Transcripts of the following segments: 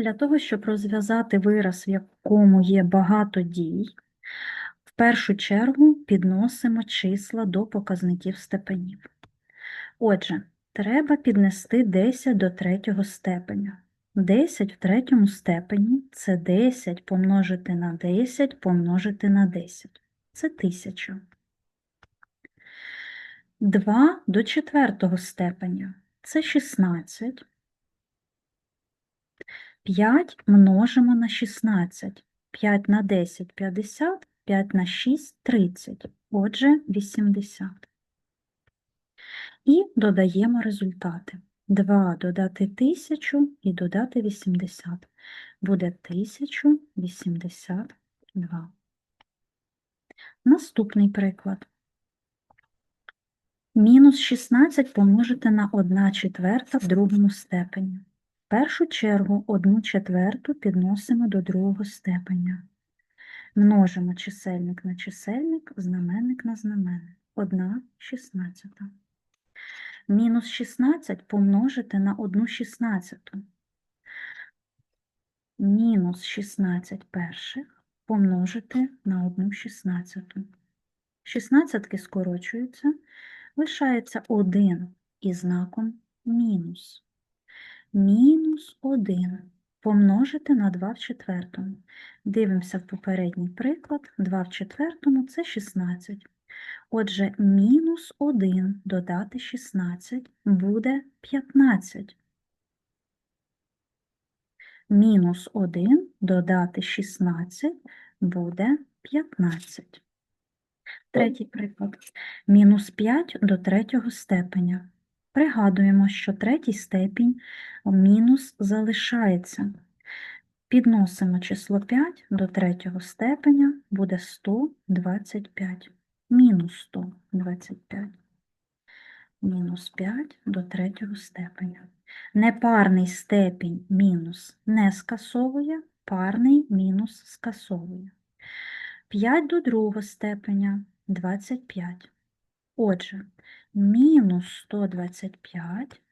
Для того, щоб розв'язати вираз, в якому є багато дій, в першу чергу підносимо числа до показників степенів. Отже, треба піднести 10 до третього степеня. 10 в третьому степені це 10 помножити на 10 помножити на 10. Це 1000. 2 до четвертого степеня це 16. 5 множимо на 16. 5 на 10 – 50, 5 на 6 – 30. Отже, 80. І додаємо результати. 2 додати 1000 і додати 80. Буде 1082. Наступний приклад. Мінус 16 помножити на 1 четверта в другому степені. Першу чергу 1 четверту підносимо до другого степеня. Множимо чисельник на чисельник, знаменник на знаменник. 1 шістнадцята. Мінус 16 помножити на 1 шістнадцяту. Мінус 16 перших помножити на 1 шістнадцяту. Шістнадцятки скорочуються, лишається 1 із знаком мінус. Мінус 1 помножити на 2 в четвертому. Дивимося в попередній приклад. 2 в четвертому – це 16. Отже, мінус 1 додати 16 буде 15. Мінус 1 додати 16 буде 15. Третій приклад. Мінус 5 до третього степеня. Пригадуємо, що третій степінь мінус залишається. Підносимо число 5 до третього степеня, буде 125. Мінус 125. Мінус 5 до третього степеня. Непарний степінь мінус не скасовує, парний мінус скасовує. 5 до другого степеня 25. Отже, мінус 125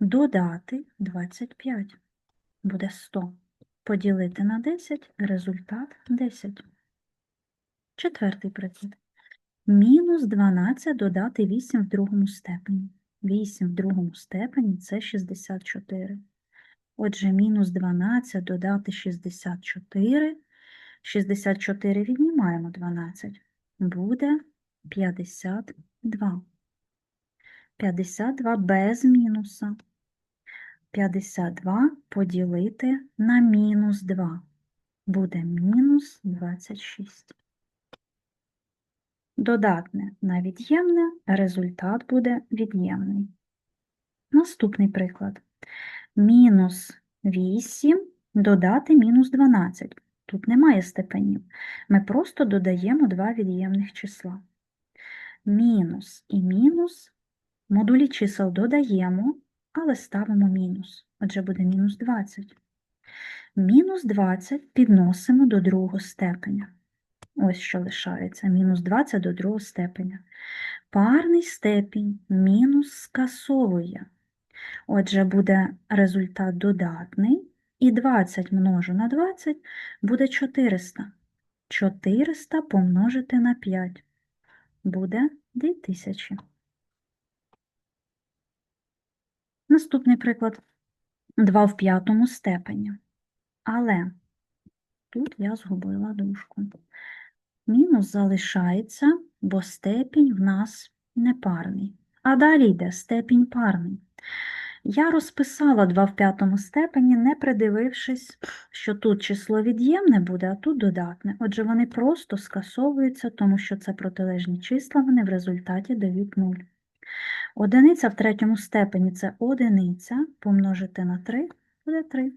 додати 25 буде 100. Поділити на 10 результат 10. Четвертий приклад. Мінус 12 додати 8 в другому степені. 8 в другому степені це 64. Отже, мінус 12 додати 64. 64 віднімаємо 12. Буде 52. 52 без мінуса. 52 поділити на мінус 2. Буде мінус 26. Додатне на від'ємне, результат буде від'ємний. Наступний приклад. Мінус 8 додати мінус 12. Тут немає степенів. Ми просто додаємо два від'ємних числа. Мінус і мінус. Модулі чисел додаємо, але ставимо мінус. Отже, буде мінус 20. Мінус 20 підносимо до другого степеня. Ось що лишається. Мінус 20 до другого степеня. Парний степінь мінус скасовує. Отже, буде результат додатний. І 20 множу на 20 буде 400. 400 помножити на 5 буде 2000. Наступний приклад 2 в п'ятому степені. Але тут я згубила дужку. Мінус залишається, бо степінь в нас непарний. А далі йде степінь парний. Я розписала 2 в п'ятому степені, не придивившись, що тут число від'ємне буде, а тут додатне. Отже, вони просто скасовуються, тому що це протилежні числа, вони в результаті дають 0. Одиниця в третьому степені це одиниця, помножити на 3 буде 3.